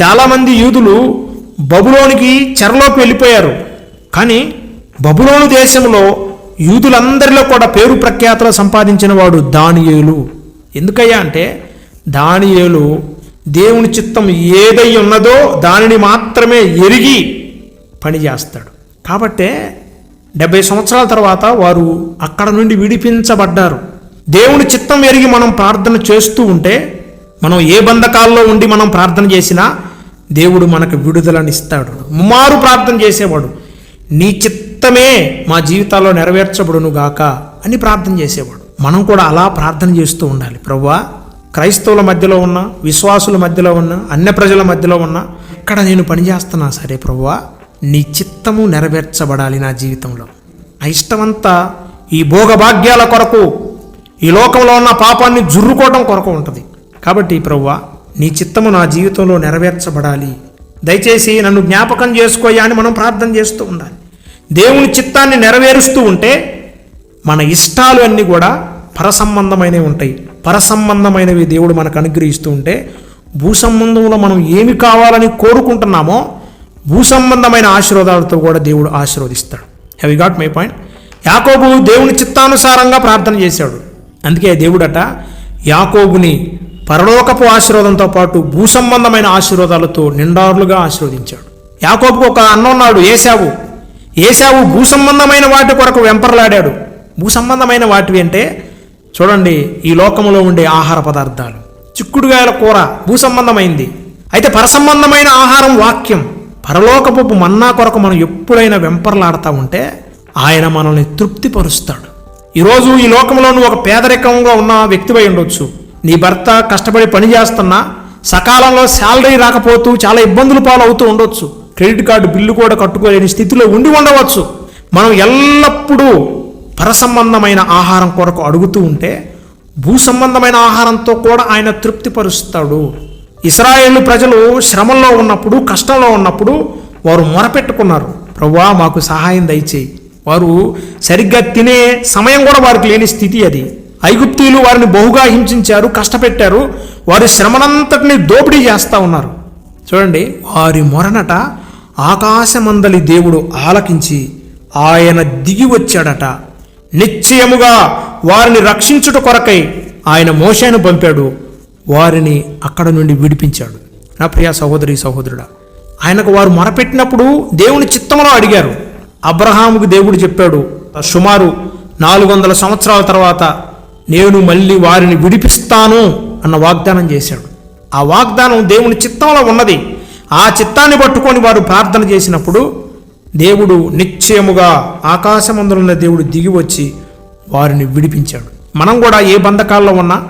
చాలామంది యూదులు బబులోనికి చెరలోకి వెళ్ళిపోయారు. కానీ బబులోను దేశంలో యూదులందరిలో కూడా పేరు ప్రఖ్యాతలు సంపాదించిన వాడు దానియేలు. ఎందుకయ్యా అంటే దానియేలు దేవుని చిత్తం ఏదై ఉన్నదో దానిని మాత్రమే ఎరిగి పనిచేస్తాడు కాబట్టే డెబ్బై సంవత్సరాల తర్వాత వారు అక్కడ నుండి విడిపించబడ్డారు. దేవుని చిత్తం ఎరిగి మనం ప్రార్థన చేస్తూ ఉంటే మనం ఏ బంధకాల్లో ఉండి మనం ప్రార్థన చేసినా దేవుడు మనకు విడుదలనిస్తాడు. ముమారు ప్రార్థన చేసేవాడు నీ చిత్తమే మా జీవితాల్లో నెరవేర్చబడును గాక అని ప్రార్థన చేసేవాడు. మనం కూడా అలా ప్రార్థన చేస్తూ ఉండాలి. ప్రవ్వా క్రైస్తవుల మధ్యలో ఉన్న విశ్వాసుల మధ్యలో ఉన్న అన్య ప్రజల మధ్యలో ఉన్న ఇక్కడ నేను పనిచేస్తున్నా సరే ప్రవ్వా నీ చిత్తము నెరవేర్చబడాలి నా జీవితంలో. నా ఇష్టమంతా ఈ భోగభాగ్యాల కొరకు ఈ లోకంలో ఉన్న పాపాన్ని జుర్రుకోవడం కొరకు ఉంటుంది. కాబట్టి ప్రవ్వా నీ చిత్తము నా జీవితంలో నెరవేర్చబడాలి. దయచేసి నన్ను జ్ఞాపకం చేసుకోయా అని మనం ప్రార్థన చేస్తూ ఉండాలి. దేవుని చిత్తాన్ని నెరవేరుస్తూ ఉంటే మన ఇష్టాలు అన్నీ కూడా పరసంబంధమైనవి ఉంటాయి. పరసంబంధమైనవి దేవుడు మనకు అనుగ్రహిస్తూ ఉంటే భూసంబంధంలో మనం ఏమి కావాలని కోరుకుంటున్నామో భూసంబంధమైన ఆశీర్వాదాలతో కూడా దేవుడు ఆశీర్వదిస్తాడు. హ్యావ్ గాట్ మై పాయింట్ యాకోబు దేవుని చిత్తానుసారంగా ప్రార్థన చేశాడు. అందుకే దేవుడట యాకోబుని పరలోకపు ఆశీర్వాదంతో పాటు భూసంబంధమైన ఆశీర్వాదాలతో నిండారులుగా ఆశీర్వదించాడు. యాకోబుకు ఒక అన్న ఉన్నాడు ఏశావు. ఏశావు భూసంబంధమైన వాటి కొరకు వెంపర్లాడాడు. భూసంబంధమైన వాటివి అంటే చూడండి ఈ లోకంలో ఉండే ఆహార పదార్థాలు. చిక్కుడుగాయల కూర భూసంబంధమైంది. అయితే పరసంబంధమైన ఆహారం వాక్యం. పరలోకపు మన్నా కొరకు మనం ఎప్పుడైనా వెంపర్లాడుతూ ఉంటే ఆయన మనల్ని తృప్తిపరుస్తాడు. ఈరోజు ఈ లోకంలో నువ్వు ఒక పేదరికంగా ఉన్న వ్యక్తివై ఉండొచ్చు. నీ భర్త కష్టపడి పని చేస్తున్నా సకాలంలో శాలరీ రాకపోతూ చాలా ఇబ్బందులు పాలవుతూ ఉండొచ్చు. క్రెడిట్ కార్డు బిల్లు కూడా కట్టుకోలేని స్థితిలో ఉండి ఉండవచ్చు. మనం ఎల్లప్పుడూ పరసంబంధమైన ఆహారం కొరకు అడుగుతూ ఉంటే భూ సంబంధమైన ఆహారంతో కూడా ఆయన తృప్తిపరుస్తాడు. ఇస్రాయేల్ ప్రజలు శ్రమంలో ఉన్నప్పుడు కష్టంలో ఉన్నప్పుడు వారు మొరపెట్టుకున్నారు. ప్రవ్వా మాకు సహాయం దయచేయి. వారు సరిగ్గా తినే సమయం కూడా వారికి లేని స్థితి అది. ఐగుప్తీయులు వారిని బహుగా హింసించారు కష్టపెట్టారు. వారి శ్రమనంతటిని దోపిడీ చేస్తూ ఉన్నారు. చూడండి వారి మొరనట ఆకాశమందలి దేవుడు ఆలకించి ఆయన దిగి వచ్చాడట. నిశ్చయముగా వారిని రక్షించుట కొరకై ఆయన మోషేను పంపాడు. వారిని అక్కడ నుండి విడిపించాడు. నా ప్రియ సహోదరి సహోదరుడా ఆయనకు వారు మొరపెట్టినప్పుడు దేవుని చిత్తంలో అడిగారు. అబ్రహాముకు దేవుడు చెప్పాడు సుమారు నాలుగు వందల సంవత్సరాల తర్వాత నేను మళ్ళీ వారిని విడిపిస్తాను అన్న వాగ్దానం చేశాడు. ఆ వాగ్దానం దేవుని చిత్తంలో ఉన్నది. ఆ చిత్తాన్ని పట్టుకొని వారు ప్రార్థన చేసినప్పుడు దేవుడు నిశ్చయముగా ఆకాశమందులున్న దేవుడు దిగి వచ్చి వారిని విడిపించాడు. మనం కూడా ఏ బంధకాల్లో ఉన్నా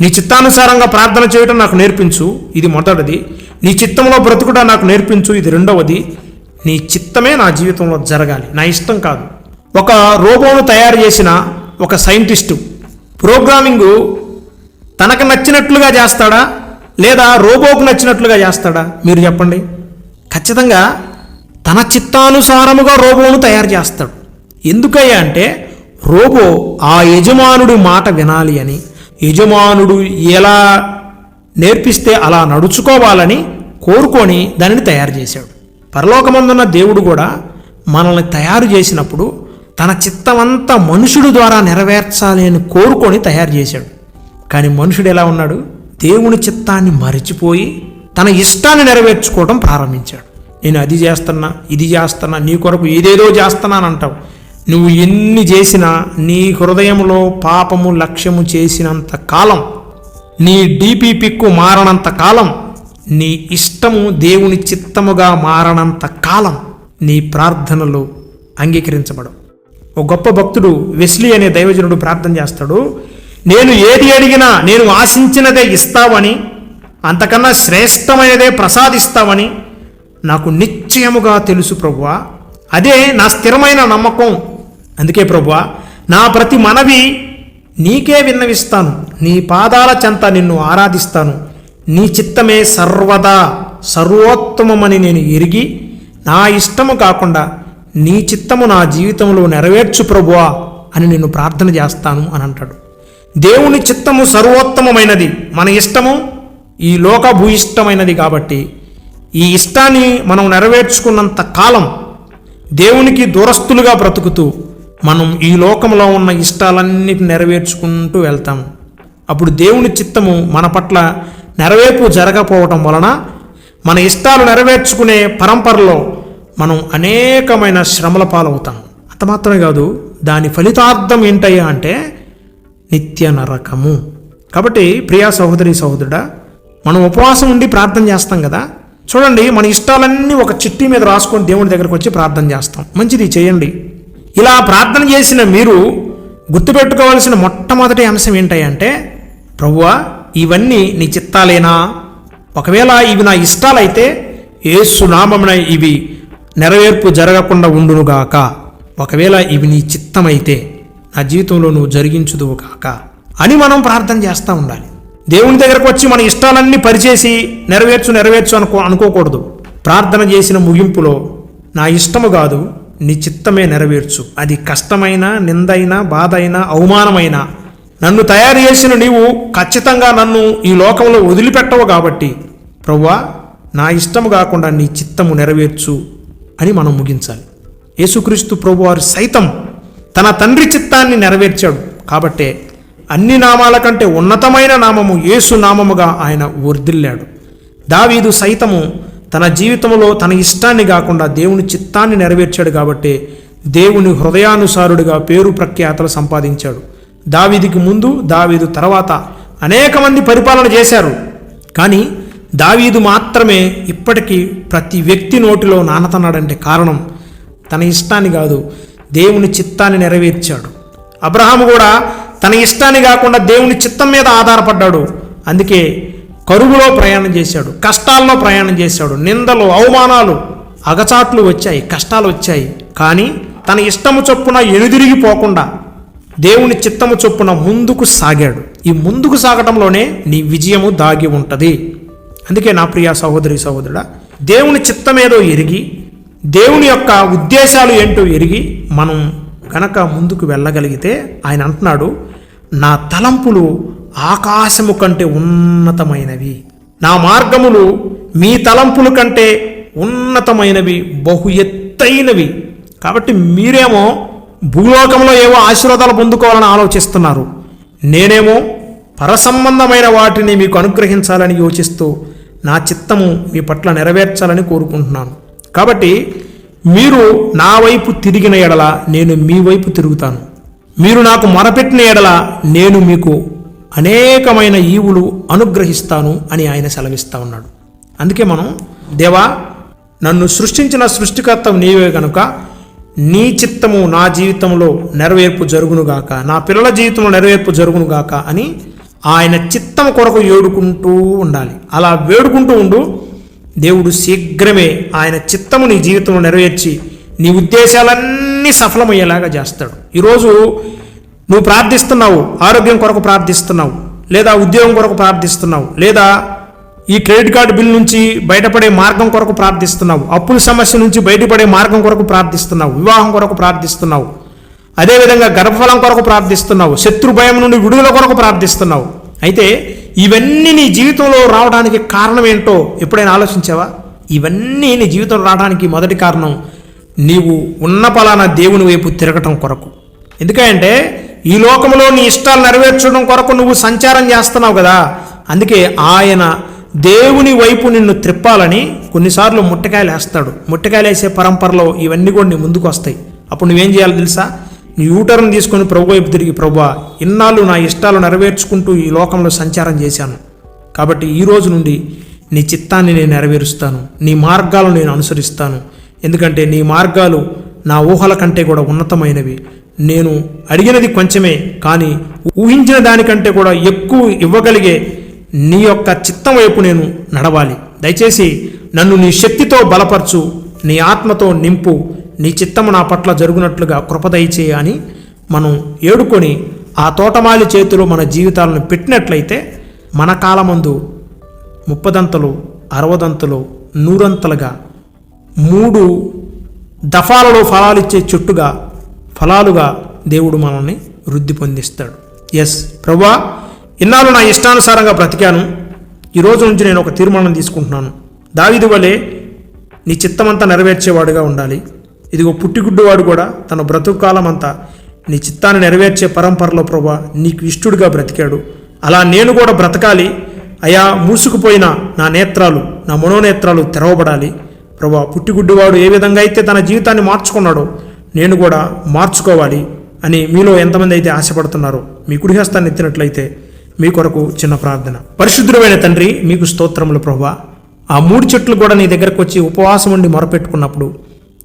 నీ చిత్తానుసారంగా ప్రార్థన చేయడం నాకు నేర్పించు ఇది మొదటిది. నీ చిత్తంలో బ్రతుకుట నాకు నేర్పించు ఇది రెండవది. నీ చిత్తమే నా జీవితంలో జరగాలి. నా ఇష్టం కాదు. ఒక రోబోను తయారు చేసిన ఒక సైంటిస్టు ప్రోగ్రామింగు తనకు నచ్చినట్లుగా చేస్తాడా? లేదా రోబోకు నచ్చినట్లుగా చేస్తాడా? మీరు చెప్పండి. ఖచ్చితంగా తన చిత్తానుసారముగా రోబోను తయారు చేస్తాడు. ఎందుకయ్యా అంటే రోబో ఆ యజమానుడి మాట వినాలి అని యజమానుడు ఎలా నేర్పిస్తే అలా నడుచుకోవాలని కోరుకొని దానిని తయారు చేశాడు. పరలోకమందున్న దేవుడు కూడా మనల్ని తయారు చేసినప్పుడు తన చిత్తమంతా మనుషుడు ద్వారా నెరవేర్చాలి అని కోరుకొని తయారు చేశాడు. కానీ మనుషుడు ఎలా ఉన్నాడు? దేవుని చిత్తాన్ని మరిచిపోయి తన ఇష్టాన్ని నెరవేర్చుకోవడం ప్రారంభించాడు. నేను అది చేస్తున్నా ఇది చేస్తున్నా నీ కొరకు ఏదేదో చేస్తున్నానంటావు. నువ్వు ఎన్ని చేసినా నీ హృదయంలో పాపము లక్ష్యము చేసినంత కాలం నీ డీపీ పిక్కు మారనంత కాలం నీ ఇష్టము దేవుని చిత్తముగా మారనంత కాలం నీ ప్రార్థనలు అంగీకరించబడవు. ఒక గొప్ప భక్తుడు వెస్లీ అనే దైవజనుడు ప్రార్థన చేస్తాడు నేను ఏది అడిగినా నేను ఆశించినదే ఇస్తావని అంతకన్నా శ్రేష్టమైనదే ప్రసాదిస్తావని నాకు నిశ్చయముగా తెలుసు ప్రభువా. అదే నా స్థిరమైన నమ్మకం. అందుకే ప్రభువా నా ప్రతి మనవి నీకే విన్నవిస్తాను. నీ పాదాల చెంత నిన్ను ఆరాధిస్తాను. నీ చిత్తమే సర్వదా సర్వోత్తమమని నేను ఎరిగి నా ఇష్టము కాకుండా నీ చిత్తము నా జీవితంలో నెరవేర్చు ప్రభువా అని నేను ప్రార్థన చేస్తాను అని అంటాడు. దేవుని చిత్తము సర్వోత్తమమైనది మన ఇష్టము ఈ లోక భూయిష్టమైనది కాబట్టి ఈ ఇష్టాన్ని మనం నెరవేర్చుకున్నంత కాలం దేవునికి దూరస్తులుగా బ్రతుకుతూ మనం ఈ లోకంలో ఉన్న ఇష్టాలన్నిటి నెరవేర్చుకుంటూ వెళ్తాం. అప్పుడు దేవుని చిత్తము మన పట్ల నెరవేర్పు జరగకపోవటం వలన మన ఇష్టాలు నెరవేర్చుకునే పరంపరలో మనం అనేకమైన శ్రమల పాలవుతాం. అంత మాత్రమే కాదు దాని ఫలితార్థం ఏంటయ్యా అంటే నిత్య నరకము. కాబట్టి ప్రియా సహోదరి సహోదరుడా మనం ఉపవాసం ఉండి ప్రార్థన చేస్తాం కదా. చూడండి మన ఇష్టాలన్నీ ఒక చిట్టి మీద రాసుకొని దేవుని దగ్గరకు వచ్చి ప్రార్థన చేస్తాం. మంచిది చేయండి. ఇలా ప్రార్థన చేసిన మీరు గుర్తుపెట్టుకోవాల్సిన మొట్టమొదటి అంశం ఏంటంటే ప్రభువా ఇవన్నీ నీ చిత్తాలేనా? ఒకవేళ ఇవి నా ఇష్టాలైతే ఏసునామమున ఇవి నెరవేర్పు జరగకుండా ఉండునుగాక. ఒకవేళ ఇవి నీ చిత్తమైతే నా జీవితంలో నువ్వు జరిగించుదువు కాక అని మనం ప్రార్థన చేస్తూ ఉండాలి. దేవుని దగ్గరకు వచ్చి మన ఇష్టాలన్నీ పరిచేసి నెరవేర్చు నెరవేర్చు అనుకో అనుకోకూడదు. ప్రార్థన చేసిన ముగింపులో నా ఇష్టము కాదు నీ చిత్తమే నెరవేర్చు. అది కష్టమైన నిందైన బాధ అయినా అవమానమైన నన్ను తయారు చేసిన నీవు ఖచ్చితంగా నన్ను ఈ లోకంలో వదిలిపెట్టవు కాబట్టి. ప్రవ్వా నా ఇష్టము కాకుండా నీ చిత్తము నెరవేర్చు. అని మనం ముగించాలి. యేసుక్రీస్తు ప్రభువారు సైతం తన తండ్రి చిత్తాన్ని నెరవేర్చాడు. కాబట్టే అన్ని నామాల కంటే ఉన్నతమైన నామము యేసు నామముగా ఆయన వర్ధిల్లాడు దావీదు సైతము తన జీవితంలో తన ఇష్టాన్ని కాకుండా దేవుని చిత్తాన్ని నెరవేర్చాడు కాబట్టి దేవుని హృదయానుసారుడిగా పేరు ప్రఖ్యాతలు సంపాదించాడు. దావీదికి ముందు దావీదు తర్వాత అనేక మంది పరిపాలన చేశారు. కానీ దావీదు మాత్రమే ఇప్పటికీ ప్రతి వ్యక్తి నోటిలో నానతన్నాడంటే కారణం తన ఇష్టాన్ని కాదు దేవుని చిత్తాన్ని నెరవేర్చాడు. అబ్రహాము కూడా తన ఇష్టాన్ని కాకుండా దేవుని చిత్తం మీద ఆధారపడ్డాడు. అందుకే కరువులో ప్రయాణం చేశాడు కష్టాల్లో ప్రయాణం చేశాడు నిందలు అవమానాలు అగచాట్లు వచ్చాయి కష్టాలు వచ్చాయి. కానీ తన ఇష్టము చొప్పున ఎనుదిరిగిపోకుండా దేవుని చిత్తము చొప్పున ముందుకు సాగాడు. ఈ ముందుకు సాగటంలోనే నీ విజయము దాగి ఉంటుంది. అందుకే నా ప్రియ సహోదరి సహోదరుడా దేవుని చిత్తమేదో ఎరిగి దేవుని యొక్క ఉద్దేశాలు ఏంటో ఎరిగి మనం గనక ముందుకు వెళ్ళగలిగితే ఆయన అంటున్నాడు నా తలంపులు ఆకాశము కంటే ఉన్నతమైనవి నా మార్గములు మీ తలంపుల కంటే ఉన్నతమైనవి బహు ఎత్తైనవి. కాబట్టి మీరేమో భూలోకంలో ఏవో ఆశీర్వాదాలు పొందుకోవాలని ఆలోచిస్తున్నారు. నేనేమో పరసంబంధమైన వాటిని మీకు అనుగ్రహించాలని యోచిస్తూ నా చిత్తము మీ పట్ల నెరవేర్చాలని కోరుకుంటున్నాను. కాబట్టి మీరు నా వైపు తిరిగిన ఎడల నేను మీ వైపు తిరుగుతాను. మీరు నాకు మొరపెట్టిన ఎడల నేను మీకు అనేకమైన ఈవులు అనుగ్రహిస్తాను అని ఆయన సెలవిస్తా ఉన్నాడు. అందుకే మనం దేవా నన్ను సృష్టించిన సృష్టికర్త నీవే కనుక నీ చిత్తము నా జీవితంలో నెరవేర్పు జరుగునుగాక నా పిల్లల జీవితంలో నెరవేర్పు జరుగునుగాక అని ఆయన చిత్తం కొరకు ఏడుకుంటూ ఉండాలి. అలా వేడుకుంటూ ఉండు దేవుడు శీఘ్రమే ఆయన చిత్తము నీ జీవితంలో నెరవేర్చి నీ ఉద్దేశాలన్నీ సఫలమయ్యేలాగా చేస్తాడు. ఈరోజు నువ్వు ప్రార్థిస్తున్నావు ఆరోగ్యం కొరకు ప్రార్థిస్తున్నావు లేదా ఉద్యోగం కొరకు ప్రార్థిస్తున్నావు లేదా ఈ క్రెడిట్ కార్డు బిల్ నుంచి బయటపడే మార్గం కొరకు ప్రార్థిస్తున్నావు అప్పుల సమస్య నుంచి బయటపడే మార్గం కొరకు ప్రార్థిస్తున్నావు వివాహం కొరకు ప్రార్థిస్తున్నావు అదేవిధంగా గర్భఫలం కొరకు ప్రార్థిస్తున్నావు శత్రు భయం నుండి విడుదల కొరకు ప్రార్థిస్తున్నావు అయితే ఇవన్నీ నీ జీవితంలో రావడానికి కారణం ఏంటో ఎప్పుడైనా ఆలోచించావా? ఇవన్నీ నీ జీవితంలో రావడానికి మొదటి కారణం నీవు ఉన్న పలానా దేవుని వైపు తిరగటం కొరకు. ఎందుకంటే ఈ లోకంలో నీ ఇష్టాలు నెరవేర్చడం కొరకు నువ్వు సంచారం చేస్తున్నావు కదా. అందుకే ఆయన దేవుని వైపు నిన్ను త్రిప్పాలని కొన్నిసార్లు ముట్టకాయలు వేస్తాడు ముట్టకాయలు వేసే పరంపరలో ఇవన్నీ కూడా నీ ముందుకు వస్తాయి. అప్పుడు నువ్వేం చేయాలో తెలుసా? నీ యూటర్న్ తీసుకొని ప్రభు వైపు తిరిగి ప్రభా ఇన్నాళ్ళు నా ఇష్టాలు నెరవేర్చుకుంటూ ఈ లోకంలో సంచారం చేశాను. కాబట్టి ఈ రోజు నుండి నీ చిత్తాన్ని నేను నెరవేరుస్తాను. నీ మార్గాలను నేను అనుసరిస్తాను. ఎందుకంటే నీ మార్గాలు నా ఊహల కంటే కూడా ఉన్నతమైనవి. నేను అడిగినది కొంచెమే కానీ ఊహించిన దానికంటే కూడా ఎక్కువ ఇవ్వగలిగే నీ యొక్క చిత్తం వైపు నేను నడవాలి. దయచేసి నన్ను నీ శక్తితో బలపరచు నీ ఆత్మతో నింపు నీ చిత్తము నా పట్ల జరుగునట్లుగా కృపదయచే అని మనం ఏడుకొని ఆ తోటమాలి చేతిలో మన జీవితాలను పెట్టినట్లయితే మన కాలమందు ముప్పదంతలు అరవదంతలు నూరంతలుగా మూడు దఫాలలో ఫలాలిచ్చే చెట్టుగా ఫలాలుగా దేవుడు మనల్ని వృద్ధి పొందిస్తాడు. ఎస్ ప్రభా ఇన్నాళ్ళు నా ఇష్టానుసారంగా బ్రతికాను. ఈ రోజు నుంచి నేను ఒక తీర్మానం తీసుకుంటున్నాను. దావిది వలె నీ చిత్తమంతా నెరవేర్చేవాడుగా ఉండాలి. ఇదిగో పుట్టిగుడ్డువాడు కూడా తన బ్రతుకాలం అంతా నీ చిత్తాన్ని నెరవేర్చే పరంపరలో ప్రభా నీకు ఇష్టుడిగా బ్రతికాడు. అలా నేను కూడా బ్రతకాలి. అయా మూసుకుపోయిన నా నేత్రాలు నా మనోనేత్రాలు తెరవబడాలి. ప్రభా పుట్టిగుడ్డువాడు ఏ విధంగా అయితే తన జీవితాన్ని మార్చుకున్నాడో నేను కూడా మార్చుకోవాలి అని మీలో ఎంతమంది అయితే ఆశపడుతున్నారో మీ గృహస్థాన్ని ఎత్తినట్లయితే మీ కొరకు చిన్న ప్రార్థన. పరిశుద్ధుడమైన తండ్రి మీకు స్తోత్రములు ప్రభా. ఆ మూడు చెట్లు కూడా నీ దగ్గరకు వచ్చి ఉపవాసం ఉండి మొరపెట్టుకున్నప్పుడు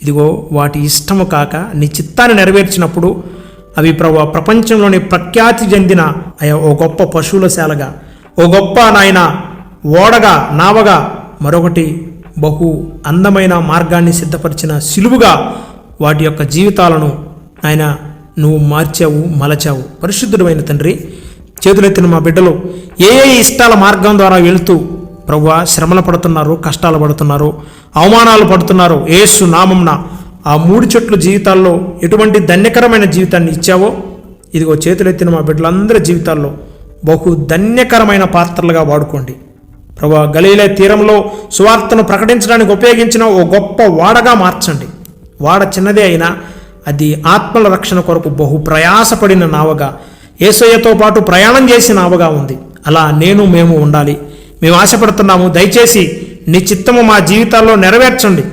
ఇదిగో వాటి ఇష్టము కాక నీ చిత్తాన్ని నెరవేర్చినప్పుడు అవి ప్రభు ప్రపంచంలోని ప్రఖ్యాతి చెందిన అయ్యా ఓ గొప్ప పశువుల శాలగా ఓ గొప్ప నాయన ఓడగా నావగా మరొకటి బహు అందమైన మార్గాన్ని సిద్ధపరిచిన సిలువుగా వాటి యొక్క జీవితాలను ఆయన నువ్వు మార్చావు మలచావు. పరిశుద్ధుడమైన తండ్రి చేతులెత్తిన మా బిడ్డలు ఏ ఏ ఇష్టాల మార్గం ద్వారా వెళుతూ ప్రభు శ్రమలు పడుతున్నారు కష్టాలు పడుతున్నారు అవమానాలు పడుతున్నారు. ఏసు నామంన ఆ మూడు చెట్లు జీవితాల్లో ఎటువంటి ధన్యకరమైన జీవితాన్ని ఇచ్చావో? ఇదిగో చేతులెత్తిన మా బిడ్డలందరి జీవితాల్లో బహు ధన్యకరమైన పాత్రలుగా వాడుకోండి. ప్రభా గలీలే తీరంలో సువార్తను ప్రకటించడానికి ఉపయోగించిన ఓ గొప్ప వాడగా మార్చండి. వాడ చిన్నదే అయినా అది ఆత్మల రక్షణ కొరకు బహు ప్రయాసపడిన నావగా ఏసయ్యతో పాటు ప్రయాణం చేసిన నావగా ఉంది. అలా నేను మేము ఉండాలి. మేము ఆశపడుతున్నాము దయచేసి నీ చిత్తము మా జీవితాల్లో నెరవేర్చండి.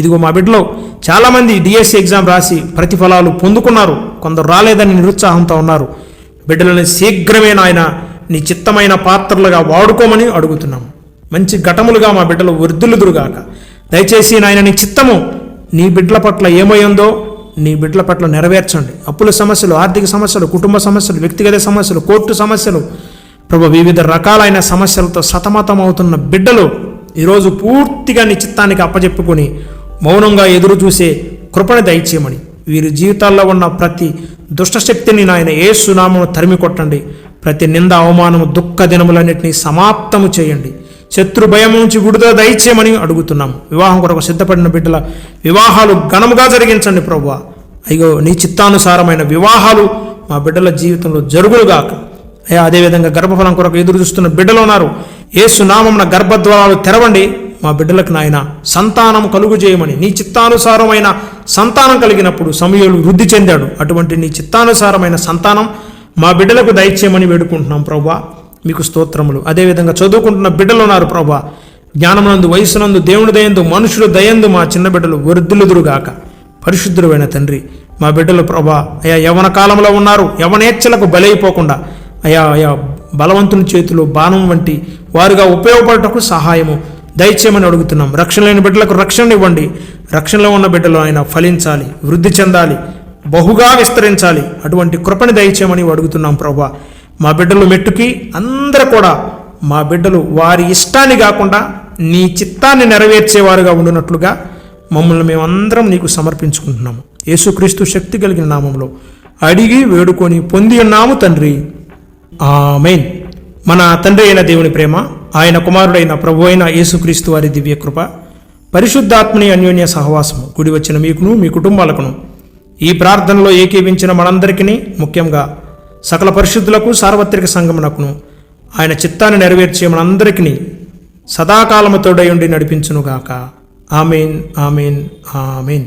ఇదిగో మా బిడ్డలో చాలామంది డిఎస్సి ఎగ్జామ్ రాసి ప్రతిఫలాలు పొందుకున్నారు కొందరు రాలేదని నిరుత్సాహంతో ఉన్నారు. బిడ్డలని శీఘ్రమే నాయన నీ చిత్తమైన పాత్రలుగా వాడుకోమని అడుగుతున్నాము మంచి ఘటములుగా మా బిడ్డలు వృద్ధులుదురుగాక. దయచేసి నాయన నీ చిత్తము నీ బిడ్డల పట్ల ఏమైందో నీ బిడ్డల పట్ల నెరవేర్చండి. అప్పుల సమస్యలు ఆర్థిక సమస్యలు కుటుంబ సమస్యలు వ్యక్తిగత సమస్యలు కోర్టు సమస్యలు ప్రభు వివిధ రకాలైన సమస్యలతో సతమతమవుతున్న బిడ్డలు ఈరోజు పూర్తిగా నీ చిత్తానికి అప్పజెప్పుకొని మౌనంగా ఎదురు చూసే కృపణ దయచేయమని. వీరి జీవితాల్లో ఉన్న ప్రతి దుష్టశక్తిని నాయన ఏ సునామను తరిమి కొట్టండి. ప్రతి నింద అవమానము దుఃఖ దినములన్నింటినీ సమాప్తము చేయండి. శత్రు భయం నుంచి విడుదల దయచేయమని అడుగుతున్నాము వివాహం కొరకు సిద్ధపడిన బిడ్డల వివాహాలు ఘనముగా జరిగించండి ప్రభు అయ్యో నీ చిత్తానుసారమైన వివాహాలు మా బిడ్డల జీవితంలో జరుగులుగాక అదేవిధంగా గర్భఫలం కొరకు ఎదురు చూస్తున్న బిడ్డలు ఉన్నారు. ఏసు నామమున గర్భద్వారాలు తెరవండి. మా బిడ్డలకు నాయన సంతానం కలుగు చేయమని నీ చిత్తానుసారమైన సంతానం కలిగినప్పుడు సమయంలో వృద్ధి చెందాడు. అటువంటి నీ చిత్తానుసారమైన సంతానం మా బిడ్డలకు దయచేయమని వేడుకుంటున్నాం ప్రభా మీకు స్తోత్రములు. అదేవిధంగా చదువుకుంటున్న బిడ్డలు ఉన్నారు ప్రభా జ్ఞానమునందు వయసునందు దేవుని దయందు మనుషులు దయందు మా చిన్న బిడ్డలు వృద్ధులుదురుగాక. పరిశుద్ధుడైన తండ్రి మా బిడ్డలు ప్రభా అయా యవన కాలంలో ఉన్నారు. యవనేచ్ఛలకు బలైపోకుండా అయా అయా బలవంతుని చేతిలో బాణం వంటి వారుగా ఉపయోగపడటకు సహాయము దయచేయమని అడుగుతున్నాం. రక్షణ లేని బిడ్డలకు రక్షణ ఇవ్వండి. రక్షణలో ఉన్న బిడ్డలు ఆయన ఫలించాలి వృద్ధి చెందాలి బహుగా విస్తరించాలి. అటువంటి కృపని దయచేయమని అడుగుతున్నాం ప్రభా. మా బిడ్డలు మెట్టుకి అందరూ కూడా మా బిడ్డలు వారి ఇష్టాన్ని కాకుండా నీ చిత్తాన్ని నెరవేర్చేవారుగా ఉండినట్లుగా మమ్మల్ని మేమందరం నీకు సమర్పించుకుంటున్నాము. యేసుక్రీస్తు శక్తి కలిగిన నామంలో అడిగి వేడుకొని పొంది ఉన్నాము తండ్రి. ఆమెన్. మన తండ్రి అయిన దేవుని ప్రేమ ఆయన కుమారుడైన ప్రభు అయిన యేసుక్రీస్తు వారి దివ్య కృప పరిశుద్ధాత్మని అన్యోన్య సహవాసము గుడి వచ్చిన మీకును మీ కుటుంబాలకును ఈ ప్రార్థనలో ఏకీవించిన మనందరికీ ముఖ్యంగా సకల పరిశుద్ధులకు సార్వత్రిక సంగమునకును ఆయన చిత్తాన్ని నెరవేర్చే మనందరికీ సదాకాలముతోడై ఉండి నడిపించునుగాక. Amen amen amen.